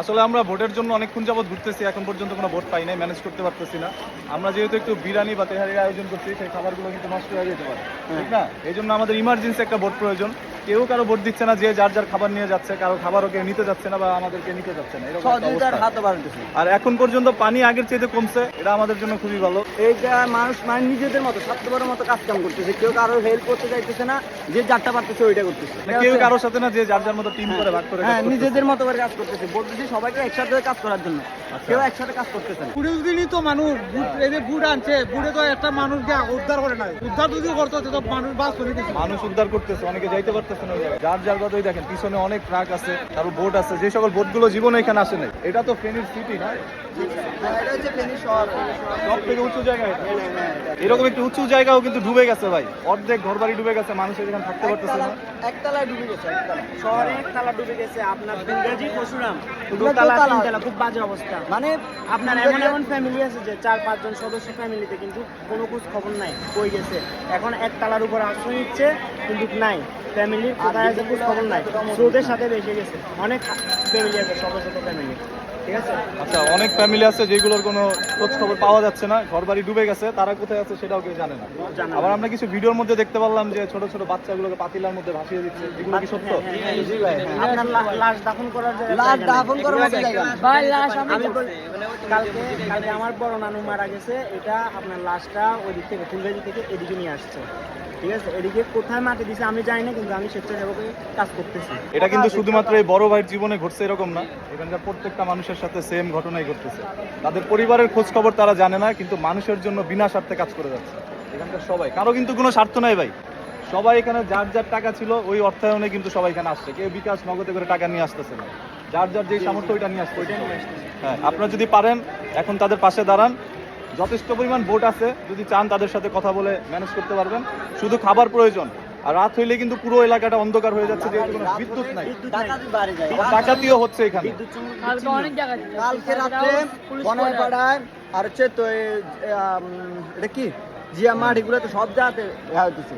আসলে আমরা ভোটের জন্য অনেকক্ষণ যাবত ঘুরতেছি এখন পর্যন্ত কোনো ভোট পাই নাই ম্যানেজ করতে পারতেছি না। আমরা যেহেতু একটু বিরিয়ানি বা তেহারির আয়োজন করছি সেই খাবারগুলো কিন্তু নষ্ট হয়ে যেতে পারে। ঠিক না? এই জন্য আমাদের ইমার্জেন্সি একটা ভোট প্রয়োজন। কেউ কারও ভোট দিচ্ছে না যে যার যার খাবার নিয়ে যাচ্ছে কারও খাবারও কেউ নিতে যাচ্ছে না বা আমাদেরকে নিতে যাচ্ছে না। এরকম আর এখন পর্যন্ত পানি আগের চাইতে কমছে এটা আমাদের জন্য খুবই ভালো। এইটা মানুষ মানে নিজেদের মতো স্বার্থপরের মতো কাজ কাম করতেছে। কেউ কারও হেল্প করতে চাইতেছে না যে যারটা পারতেছে ওইটা করতেছে। কেউ কারোর সাথে না যে যার যার মতো টিম করে ভাগ করে হ্যাঁ নিজেদের মতো করে কাজ করতেছে। বলতেছি সবাইকে একসাথে কাজ করার জন্য। কেউ একসাথে কাজ করতেছে না। কুড়ি দিনই তো মানুষ বুট এই যে বুট আনছে বুটে তো একটা মানুষকে উদ্ধার করে নাই। উদ্ধার যদি করতো তো মানুষ বাস করে মানুষ উদ্ধার করতেছে অনেকে যাইতে পারতেছে না যার যার কথাই দেখেন পিছনে অনেক ট্রাক আছে তারপর বোট আছে যে সকল বোটগুলো জীবনে এখানে আসে নাই। এটা তো ফেনীর সিটি না? হচ্ছে সব থেকে উঁচু জায়গা এরকম একটু উঁচু জায়গাও কিন্তু ডুবে গেছে ভাই। অর্ধেক ঘরবাড়ি ডুবে গেছে মানুষ এখানে থাকতে পারতেছে না। একতলায় ডুবে গেছে একতলা। শহরে একতলা ডুবে গেছে আপনার ইংরেজি পশুরাম। দোতলা দোতলা। তিনতলা খুব বাজে অবস্থা। মানে আপনার এমন এমন ফ্যামিলি আছে যে চার পাঁচজন সদস্য ফ্যামিলিতে কিন্তু কোনো খোঁজ খবর নাই কই গেছে। এখন একতলার উপর আশ্রয় নিচ্ছে কিন্তু নাই। ফ্যামিলির কোথায় আছে খোঁজ খবর নাই। স্রোতের সাথে বেঁচে গেছে। অনেক ফ্যামিলি আছে শত শত ফ্যামিলি ঠিক আছে? আচ্ছা অনেক ফ্যামিলি আছে যেগুলোর কোনো খোঁজ খবর পাওয়া যাচ্ছে না ঘরবাড়ি ডুবে গেছে তারা কোথায় আছে সেটাও কেউ জানে না। আবার আমরা কিছু ভিডিওর মধ্যে দেখতে পারলাম যে ছোট ছোট বাচ্চাগুলোকে পাতিলার মধ্যে ভাসিয়ে দিচ্ছে। এগুলো কি সত্য? আপনার লাশ দাফন করার লাশ দাফন করার মতো জায়গা ভাই লাশ আমি কালকে কালকে আমার বড় নানু মারা গেছে এটা আপনার লাশটা ওই দিক থেকে ফুলগাজি থেকে এদিকে নিয়ে আসছে। ঠিক আছে? এদিকে কোথায় মাটি দিছে আমি জানি না, কিন্তু আমি স্বেচ্ছাসেবকে কাজ করতেছি। এটা কিন্তু শুধুমাত্র এই বড় ভাইয়ের জীবনে ঘটছে এরকম না। এখানকার প্রত্যেকটা মানুষের সাথে সেম ঘটনাই ঘটতেছে। তাদের পরিবারের খোঁজ খবর তারা জানে না, কিন্তু মানুষের জন্য বিনা স্বার্থে কাজ করে যাচ্ছে। এখানকার সবাই। কারও কিন্তু কোনো স্বার্থ নাই ভাই। সবাই এখানে যার যার টাকা ছিল, ওই অর্থায়নে কিন্তু সবাই এখানে আসছে। কেউ বিকাশ নগদে করে টাকা নিয়ে আসতেছে না। যার যার যে সামর্থ্য, ওইটা নিয়ে আসছে হ্যাঁ আপনারা যদি পারেন, এখন তাদের পাশে দাঁড়ান। যথেষ্ট পরিমাণ ভোট আছে যদি চান তাদের সাথে কথা বলে ম্যানেজ করতে পারবেন। শুধু খাবার প্রয়োজন। আর রাত হইলে কিন্তু পুরো এলাকাটা অন্ধকার হয়ে যাচ্ছে যেহেতু কোনো বিদ্যুৎ নাই। ডাকাতি বাড়ে যায় ডাকাতিও হচ্ছে এখানে কালকে বনপাড়ায় আর হচ্ছে তো এটা কি? জিয়া মাঠ এগুলো তো সব জায়গাতে ইয়া হইতেছে।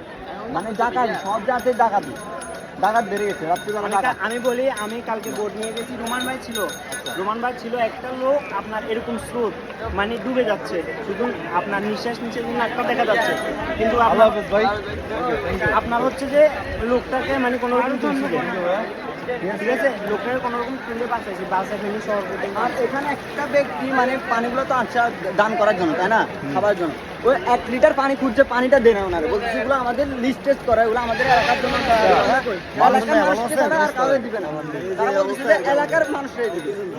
মানে ডাকাতি সব জায়গাতে ডাকাতি ডাকাত বেড়ে গেছে রাত্রিবেলা আমি ডাকাত। আমি বলি আমি কালকে বোর্ড নিয়ে গেছি রোমান ভাই ছিল। রোমান ভাই ছিল একটা লোক আপনার এরকম স্রোত মানে ডুবে যাচ্ছে। শুধু আপনার নিঃশ্বাস নিচে জন্য একটা দেখা যাচ্ছে। কিন্তু আপনার আপনার হচ্ছে যে লোকটাকে মানে কোনো রকম ঠিক আছে? লোকটাকে কোনো রকম তুলে বাঁচাইছি বাসা ফেলে শহর আর এখানে একটা ব্যক্তি মানে পানিগুলো তো আচ্ছা দান করার জন্য তাই না? খাবার জন্য। ওই এক লিটার পানি খুঁজছে পানিটা দেয় না ওনারা। বলছে এগুলো আমাদের লিস্ট টেস্ট করে এগুলো আমাদের এলাকার জন্য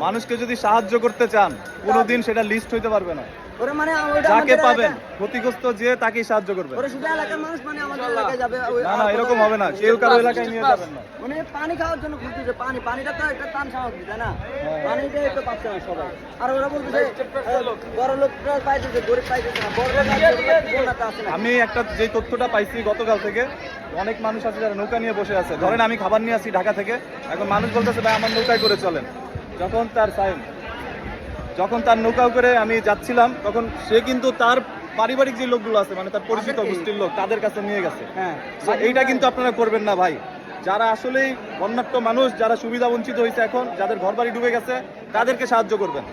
মানুষকে যদি সাহায্য করতে চান কোনোদিন সেটা লিস্ট হইতে পারবে না। ওরা মানে যাকে পাবেন ক্ষতিগ্রস্ত যে তাকেই সাহায্য করবেন। ওরা শুধু এলাকার মানুষ মানে আমাদের এলাকায় যাবে না না এরকম হবে না। কেউ কারও এলাকায় নিয়ে যাবেন না। মানে পানি খাওয়ার জন্য খুঁজতেছে পানি পানিটা তো একটা টান সামগ্রী তাই না? হ্যাঁ। পানিটাই তো পাচ্ছে না সবাই। আর ওরা বলতেছে বড় লোকরা পাইতেছে গরিব পাইতেছে না। বড় লোক আছে, না। আমি একটা যে তথ্যটা পাইছি গতকাল থেকে অনেক মানুষ আছে যারা নৌকা নিয়ে বসে আছে। ধরেন আমি খাবার নিয়ে আসি ঢাকা থেকে এখন মানুষ বলতেছে ভাই আমার নৌকায় করে চলেন। যখন তার সাইন যখন তার নৌকা করে আমি যাচ্ছিলাম তখন সে কিন্তু তার পারিবারিক যে লোকগুলো আছে মানে তার পরিচিত গোষ্ঠীর লোক তাদের কাছে নিয়ে গেছে। হ্যাঁ। এইটা কিন্তু আপনারা করবেন না ভাই। যারা আসলেই বন্যাট্য মানুষ যারা সুবিধা বঞ্চিত হয়েছে এখন যাদের ঘরবাড়ি ডুবে গেছে তাদেরকে সাহায্য করবেন।